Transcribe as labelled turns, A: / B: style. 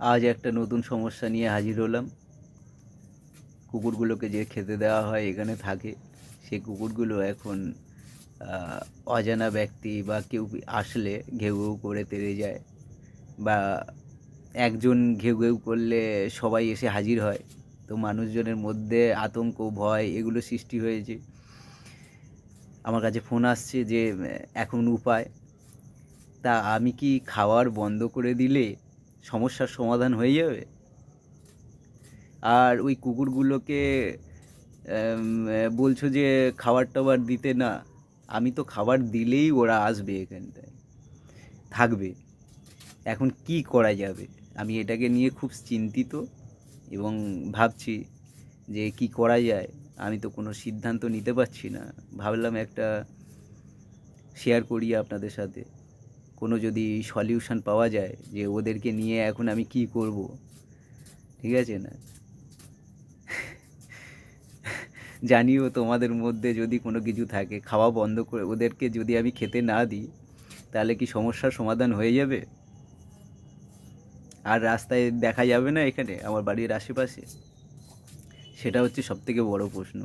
A: আজ একটা নতুন সমস্যা নিয়ে হাজির হলাম। কুকুরগুলোকে যে খেতে দেওয়া হয় এখানে থাকে সেই কুকুরগুলো এখন অজানা ব্যক্তি বা কেউ আসলে ঘেউ ঘেউ করে তেড়ে যায় বা একজন ঘেউ ঘেউ করলে সবাই এসে হাজির হয়। তো মানুষজনের মধ্যে আতঙ্ক, ভয় এগুলো সৃষ্টি হয়েছে। আমার কাছে ফোন আসছে যে এখন উপায়। তা আমি কি খাওয়ার বন্ধ করে দিলে সমস্যার সমাধান হয়ে যাবে? আর ওই কুকুরগুলোকে বলছো যে খাবার টাবার দিতে না, আমি তো খাবার দিলেই ওরা আসবে এখানটায়, থাকবে। এখন কি করা যাবে? আমি এটাকে নিয়ে খুব চিন্তিত এবং ভাবছি যে কি করা যায়। আমি তো কোনো সিদ্ধান্ত নিতে পারছি না। ভাবলাম একটা শেয়ার করি আপনাদের সাথে। কোনো যদি সলিউশন পাওয়া যায় যে ওদেরকে নিয়ে এখন আমি কি করব, ঠিক আছে না? জানিও তোমাদের মধ্যে যদি কোনো কিছু থাকে, খাওয়া বন্ধ করে ওদেরকে যদি আমি খেতে না দিই, তাহলে কি সমস্যার সমাধান হয়ে যাবে? আর রাস্তায় দেখা যাবে না এখানে, আমার বাড়ির আশেপাশে? সেটা হচ্ছে সবথেকে বড় প্রশ্ন।